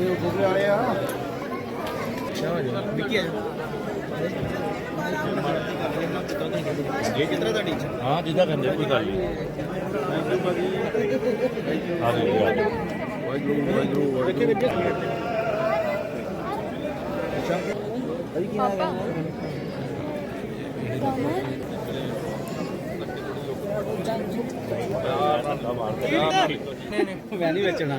ਬਾਬੇ ਉਹ ਗੁਰਲੇ ਵਾਲੇ ਆ। ਇਹ ਕਿਤਰਾ ਤੁਹਾਡੀ ਹਾਂ ਜਿੱਦਾਂ ਕਹਿੰਦੇ ਕੋਈ ਗੱਲ ਨਹੀਂ। ਆ ਆ ਗਈ ਵਾਹਿਗੁਰੂ ਵਾਹਿਗੁਰੂ ਵੇਖੇ ਵੇਖੇ ਮੈਂ ਨਹੀਂ ਵੇਚਣਾ।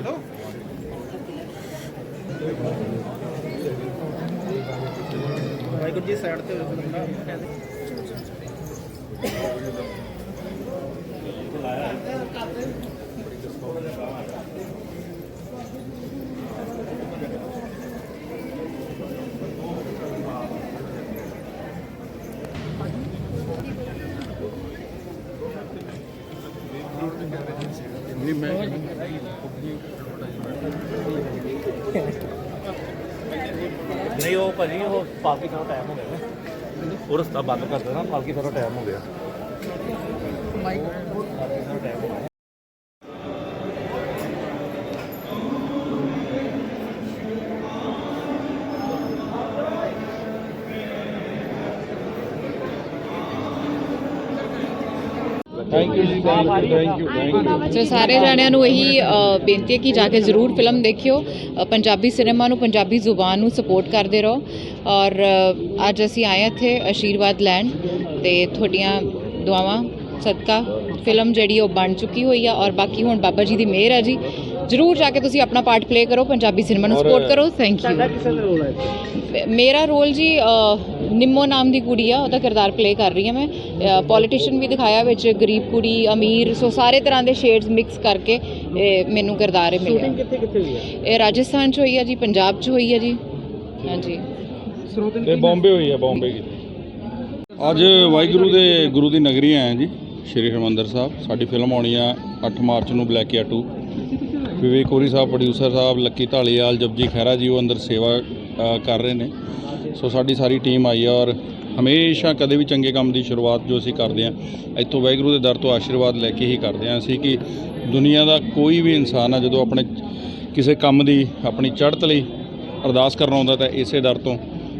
ਵਾਹਿਗੁਰੂ ਜੀ ਸਾਈਡ ਤੇ ਹੋ ਜਾਓ ਨਹੀਂ ਉਹ ਭਾਜੀ ਉਹ ਪਾਲਕੀ ਸਾਰਾ ਟਾਈਮ ਹੋ ਗਿਆ ਨਾ। ਉਹ ਰਸਤਾ ਬੰਦ ਕਰ ਦੇਣਾ ਪਾਲਕੀ ਸਾਰਾ ਟਾਈਮ ਹੋ ਗਿਆ। ਥੈਂਕ ਯੂ ਜੀ ਥੈਂਕ ਯੂ ਥੈਂਕ ਯੂ ਸੋ ਸਾਰੇ ਜਾਣਿਆਂ ਨੂੰ ਇਹੀ ਬੇਨਤੀ ਹੈ ਕਿ ਜਾ ਕੇ ਜ਼ਰੂਰ ਫਿਲਮ ਦੇਖਿਓ। ਪੰਜਾਬੀ ਸਿਨੇਮਾ ਨੂੰ ਪੰਜਾਬੀ ਜ਼ੁਬਾਨ ਨੂੰ ਸਪੋਰਟ ਕਰਦੇ ਰਹੋ। ਔਰ ਅੱਜ ਅਸੀਂ ਆਏ ਹਾਂ ਇੱਥੇ ਆਸ਼ੀਰਵਾਦ ਲੈਣ ਤੇ ਤੁਹਾਡੀਆਂ ਦੁਆਵਾਂ ਸਦਕਾ ਫਿਲਮ ਜਿਹੜੀ ਉਹ ਬਣ ਚੁੱਕੀ ਹੋਈ ਆ। ਔਰ ਬਾਕੀ ਹੁਣ ਬਾਬਾ ਜੀ ਦੀ ਮਿਹਰ ਹੈ ਜੀ। ਜ਼ਰੂਰ ਜਾ ਕੇ ਤੁਸੀਂ ਆਪਣਾ ਪਾਰਟ ਪਲੇ ਕਰੋ ਪੰਜਾਬੀ ਸਿਨੇਮਾ ਨੂੰ ਸਪੋਰਟ ਕਰੋ। ਥੈਂਕ ਯੂ ਕਿਸੇ ਦਾ ਰੋਲ ਹੈ ਮੇਰਾ ਰੋਲ ਜੀ ਨਿੰਮੋ ਨਾਮ ਦੀ ਕੁੜੀ ਆ ਉਹਦਾ ਕਿਰਦਾਰ ਪਲੇ ਕਰ ਰਹੀ ਹਾਂ ਮੈਂ। ਪੋਲੀਟੀਸ਼ੀਅਨ ਵੀ ਦਿਖਾਇਆ ਵਿੱਚ ਗਰੀਬ ਕੁੜੀ ਅਮੀਰ ਸੋ ਸਾਰੇ ਤਰ੍ਹਾਂ ਦੇ ਸ਼ੇਡਸ ਮਿਕਸ ਕਰਕੇ ਇਹ ਮੈਨੂੰ ਕਿਰਦਾਰ ਇਹ ਮਿਲਿਆ। ਕਿੱਥੇ ਕਿੱਥੇ ਹੋਈ ਹੈ ਇਹ ਰਾਜਸਥਾਨ ਚ ਹੋਈ ਆ ਜੀ ਪੰਜਾਬ ਚ ਹੋਈ ਆ ਜੀ। ਹਾਂਜੀ। ਸਰੋਤਨ ਤੇ ਬੰਬੇ ਹੋਈ ਆ ਬੰਬੇ ਕੀ ਅੱਜ ਵਾਹਿਗੁਰੂ ਦੇ ਗੁਰੂ ਦੀ ਨਗਰੀ ਆਏ ਹਾਂ ਜੀ ਸ਼੍ਰੀ ਹਰਿਮੰਦਰ ਸਾਹਿਬ। ਸਾਡੀ ਫਿਲਮ ਆਉਣੀ ਆ 8 ਮਾਰਚ ਨੂੰ ਬਲੈਕੀਆ 2 ਵਿਵੇਕ ਕੋਰੀ ਸਾਹਿਬ ਪ੍ਰੋਡਿਊਸਰ ਸਾਹਿਬ, ਲੱਕੀ ਢਾਲੀਵਾਲ, ਜਪਜੀ ਖਹਿਰਾ ਜੀ, ਉਹ ਅੰਦਰ ਸੇਵਾ ਕਰ ਰਹੇ ਨੇ। ਸੋ ਸਾਡੀ ਸਾਰੀ ਟੀਮ ਆਈ ਆ ਔਰ ਹਮੇਸ਼ਾ ਕਦੇ ਵੀ ਚੰਗੇ ਕੰਮ ਦੀ ਸ਼ੁਰੂਆਤ ਜੋ ਅਸੀਂ ਕਰਦੇ ਹਾਂ ਇੱਥੋਂ ਵਾਹਿਗੁਰੂ ਦੇ ਦਰ ਤੋਂ ਆਸ਼ੀਰਵਾਦ ਲੈ ਕੇ ਹੀ ਕਰਦੇ ਹਾਂ ਅਸੀਂ ਕਿ ਦੁਨੀਆ ਦਾ ਕੋਈ ਵੀ ਇਨਸਾਨ ਆ, ਜਦੋਂ ਆਪਣੇ ਕਿਸੇ ਕੰਮ ਦੀ ਆਪਣੀ ਚੜ੍ਹਤ ਲਈ ਅਰਦਾਸ ਕਰਨ ਆਉਂਦਾ ਤਾਂ ਇਸੇ ਦਰ ਤੋਂ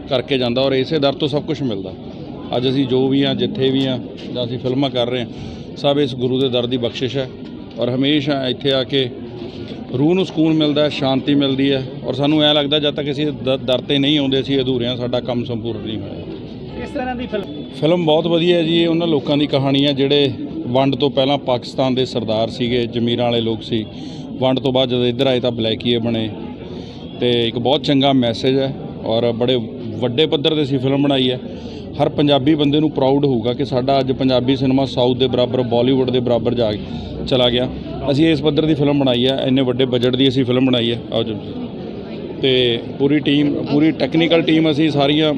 ਕਰਕੇ ਜਾਂਦਾ ਔਰ ਇਸੇ ਦਰ ਤੋਂ ਸਭ ਕੁਝ ਮਿਲਦਾ। ਅੱਜ ਅਸੀਂ ਜੋ ਵੀ ਆ, ਜਿੱਥੇ ਵੀ ਆ, ਜਾਂ ਅਸੀਂ ਫਿਲਮਾਂ ਕਰ ਰਹੇ ਹਾਂ ਸਭ ਇਸ ਗੁਰੂ ਦੇ ਦਰ ਦੀ ਬਖਸ਼ਿਸ਼ ਹੈ। ਔਰ ਹਮੇਸ਼ਾ ਇੱਥੇ ਆ ਕੇ ਰੂਹ ਨੂੰ ਸਕੂਨ ਮਿਲਦਾ ਹੈ ਸ਼ਾਂਤੀ ਮਿਲਦੀ ਹੈ ਔਰ ਸਾਨੂੰ ਐ ਲੱਗਦਾ ਜਦ ਤੱਕ ਅਸੀਂ ਦ- ਦਰ ਤੇ ਨਹੀਂ ਆਉਂਦੇ ਅਸੀਂ ਅਧੂਰੇ ਹਾਂ ਸਾਡਾ ਕੰਮ ਸੰਪੂਰਨ ਨਹੀਂ ਹੋਇਆ। ਕਿਸ ਤਰ੍ਹਾਂ ਦੀ ਫਿਲਮ? ਫਿਲਮ ਬਹੁਤ ਵਧੀਆ ਹੈ ਜੀ ਇਹ ਉਹਨਾਂ ਲੋਕਾਂ ਦੀ ਕਹਾਣੀ ਹੈ ਜਿਹੜੇ ਵੰਡ ਤੋਂ ਪਹਿਲਾਂ ਪਾਕਿਸਤਾਨ ਦੇ ਸਰਦਾਰ ਸੀਗੇ ਜ਼ਮੀਰਾਂ ਵਾਲੇ ਲੋਕ ਸੀ। ਵੰਡ ਤੋਂ ਬਾਅਦ ਜਦੋਂ ਇੱਧਰ ਆਏ ਤਾਂ ਬਲੈਕੀਏ ਬਣੇ। ਤੇ ਇੱਕ ਬਹੁਤ ਚੰਗਾ ਮੈਸੇਜ ਹੈ ਔਰ ਬੜੇ ਵੱਡੇ ਪੱਧਰ ਤੇ ਅਸੀਂ ਫਿਲਮ ਬਣਾਈ ਹੈ। ਹਰ ਪੰਜਾਬੀ ਬੰਦੇ ਨੂੰ ਪ੍ਰਾਊਡ ਹੋਊਗਾ ਕਿ ਸਾਡਾ ਅੱਜ ਪੰਜਾਬੀ ਸਿਨੇਮਾ ਸਾਊਥ ਦੇ ਬਰਾਬਰ ਬਾਲੀਵੁੱਡ ਦੇ ਬਰਾਬਰ ਜਾ ਚਲਾ ਗਿਆ। ਅਸੀਂ ਇਸ ਪੱਧਰ ਦੀ ਫਿਲਮ ਬਣਾਈ ਹੈ, ਇੰਨੇ ਵੱਡੇ ਬਜਟ ਦੀ ਅਸੀਂ ਫਿਲਮ ਬਣਾਈ ਹੈ। ਆਓ ਜੀ। ਤੇ ਪੂਰੀ ਟੀਮ ਪੂਰੀ ਟੈਕਨੀਕਲ ਟੀਮ ਅਸੀਂ ਸਾਰੀਆਂ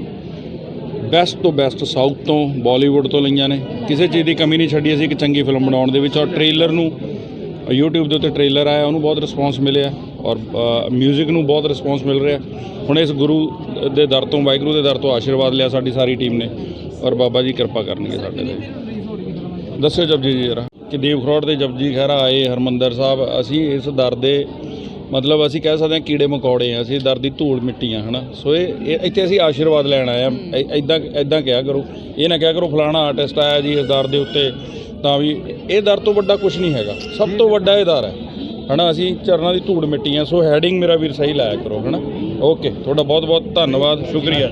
ਬੈਸਟ ਤੋਂ ਬੈਸਟ ਸਾਊਥ ਤੋਂ ਬਾਲੀਵੁੱਡ ਤੋਂ ਲਈਆਂ ਨੇ। ਕਿਸੇ ਚੀਜ਼ ਦੀ ਕਮੀ ਨਹੀਂ ਛੱਡੀ ਅਸੀਂ ਇੱਕ ਚੰਗੀ ਫਿਲਮ ਬਣਾਉਣ ਦੇ ਵਿੱਚ ਔਰ ਟ੍ਰੇਲਰ ਨੂੰ YouTube ਦੇ ਉੱਤੇ ਟ੍ਰੇਲਰ ਆਇਆ, ਉਹਨੂੰ ਬਹੁਤ ਰਿਸਪੌਂਸ ਮਿਲਿਆ ਔਰ 뮤직 ਨੂੰ ਬਹੁਤ ਰਿਸਪੌਂਸ ਮਿਲ ਰਿਹਾ। ਹੁਣ ਇਸ ਗੁਰੂ ਦੇ ਦਰ ਤੋਂ, ਵਾਹਿਗੁਰੂ ਦੇ ਦਰ ਤੋਂ ਆਸ਼ੀਰਵਾਦ ਲਿਆ ਸਾਡੀ ਸਾਰੀ ਟੀਮ ਨੇ ਔਰ ਬਾਬਾ ਜੀ ਕਿਰਪਾ ਕਰਨਗੇ ਸਾਡੇ ਤੇ ਦੱਸਿਓ ਜਪਜੀ ਜੀ ਜਰਾ। ਕਿ ਦੇਵ ਖਰੋੜ ਦੇ ਜਪਜੀ ਖਹਿਰਾ ਆਏ ਹਰਮੰਦਰ ਸਾਹਿਬ, ਅਸੀਂ ਇਸ ਦਰ ਦੇ ਮਤਲਬ ਅਸੀਂ ਕਹਿ ਸਕਦੇ ਹਾਂ ਕੀੜੇ ਮਕੌੜੇ ਆ ਅਸੀਂ ਦਰ ਦੀ ਧੂੜ ਮਿੱਟੀਆਂ ਹਨਾ? ਸੋ ਇਹ ਇਹ- ਇੱਥੇ ਅਸੀਂ ਆਸ਼ੀਰਵਾਦ ਲੈਣ ਆਏ ਆ। ਐਦਾਂ ਐਦਾਂ ਕਿਹਾ ਕਰੋ। ਇਹ ਨਾ ਕਿਹਾ ਕਰੋ ਫਲਾਣਾ ਆਰਟਿਸਟ ਆਇਆ ਜੀ ਇਸ ਦਰ ਦੇ ਉੱਤੇ ਤਾਂ ਵੀ ਇਹ ਦਰ ਤੋਂ ਵੱਡਾ ਕੁਝ ਨਹੀਂ ਹੈਗਾ। ਸਭ ਤੋਂ ਵੱਡਾ ਇਹ ਦਰ ਹੈ ਹਨਾ? ਅਸੀਂ ਚਰਨਾਂ ਦੀ ਧੂੜ ਮਿੱਟੀਆਂ ਸੋ ਹੈਡਿੰਗ ਮੇਰਾ ਵੀਰ ਸਹੀ ਲਾਇਆ ਕਰੋ ਹਨਾ? ਓਕੇ ਤੁਹਾਡਾ ਬਹੁਤ ਬਹੁਤ ਧੰਨਵਾਦ ਸ਼ੁਕਰੀਆ।